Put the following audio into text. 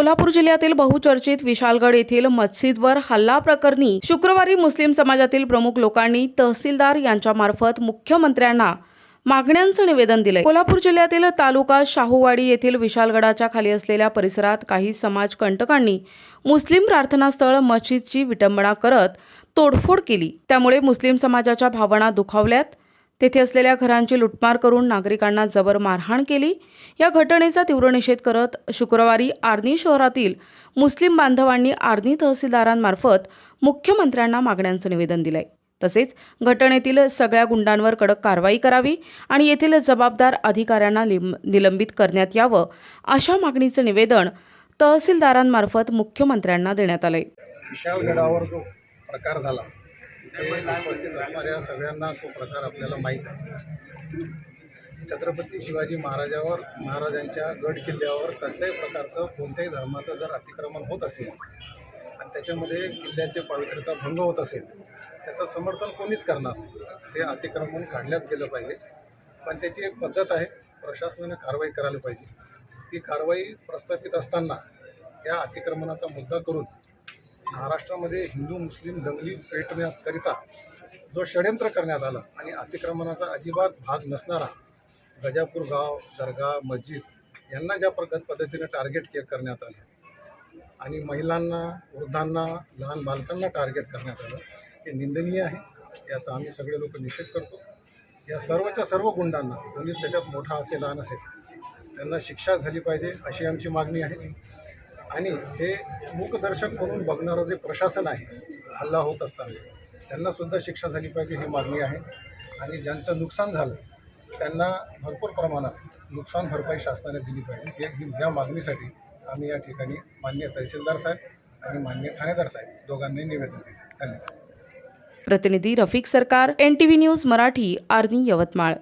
कोल्हापूर जिल्ह्यातील बहुचर्चित विशालगड येथील मस्जिदवर हल्ला प्रकरणी शुक्रवारी मुस्लिम समाजातील प्रमुख लोकांनी तहसीलदार यांच्यामार्फत मुख्यमंत्र्यांना मागण्यांचं निवेदन दिलंय. कोल्हापूर जिल्ह्यातील तालुका शाहूवाडी येथील विशालगडाच्या खाली असलेल्या परिसरात काही समाज कंटकांनी मुस्लिम प्रार्थनास्थळ मस्जिदची विटंबना करत तोडफोड केली. त्यामुळे मुस्लिम समाजाच्या भावना दुखावल्यात. तेथे असलेल्या घरांची लुटमार करून नागरिकांना जबर मारहाण केली. या घटनेचा तीव्र निषेध करत शुक्रवारी आर्नी शहरातील मुस्लिम बांधवांनी आर्नी तहसीलदारांमार्फत मुख्यमंत्र्यांना मागण्यांचं निवेदन दिलंय. तसेच घटनेतील सगळ्या गुंडांवर कडक कारवाई करावी आणि येथील जबाबदार अधिकाऱ्यांना निलंबित करण्यात यावं अशा मागणीचं निवेदन तहसीलदारांमार्फत मुख्यमंत्र्यांना देण्यात आलंय. विशाळगडावर जो प्रकार झाला ते उपस्थित असणाऱ्या सगळ्यांना तो प्रकार आपल्याला माहीत आहे. छत्रपती शिवाजी महाराजावर महाराजांच्या गड किल्ल्यावर कसल्याही प्रकारचं कोणत्याही धर्माचं जर अतिक्रमण होत असेल आणि त्याच्यामध्ये किल्ल्याचे पावित्र्यता भंग होत असेल त्याचं समर्थन कोणीच करणार नाही. ते अतिक्रमण काढल्याच गेलं पाहिजे. पण त्याची एक पद्धत आहे प्रशासनाने कारवाई करायला पाहिजे. ती कारवाई प्रस्थापित असताना त्या अतिक्रमणाचा मुद्दा करून महाराष्ट्रामध्ये हिंदू मुस्लिम दंगली पेटण्याकरिता जो षडयंत्र करण्यात आला आणि अतिक्रमणाचा अजिबात भाग नसणारा गजापूर गाव दर्गा मस्जिद यांना ज्या प्रगत पद्धतीने टार्गेट के करण्यात आलं आणि महिलांना वृद्धांना लहान बालकांना टार्गेट करण्यात आलं हे निंदनीय आहे. याचा आम्ही सगळे लोक निषेध करतो. या सर्वच्या सर्व गुंडांना कोणी त्याच्यात मोठा असेल लहान असेल त्यांना शिक्षा झाली पाहिजे अशी आमची मागणी आहे. आणि हे मूकदर्शक म्हणून बघणारं जे प्रशासन आहे हल्ला होत असताना त्यांनासुद्धा शिक्षा झाली पाहिजे ही मागणी आहे. आणि ज्यांचं नुकसान झालं त्यांना भरपूर प्रमाणात नुकसान भरपाई शासनाने दिली पाहिजे. हे या मागणीसाठी आम्ही या ठिकाणी मान्य तहसीलदार साहेब आणि मान्य ठाणेदार साहेब दोघांनी निवेदन दिले. धन्यवाद. प्रतिनिधी Rafiq Sarkar N T V news Marathi Arni Yavatmal.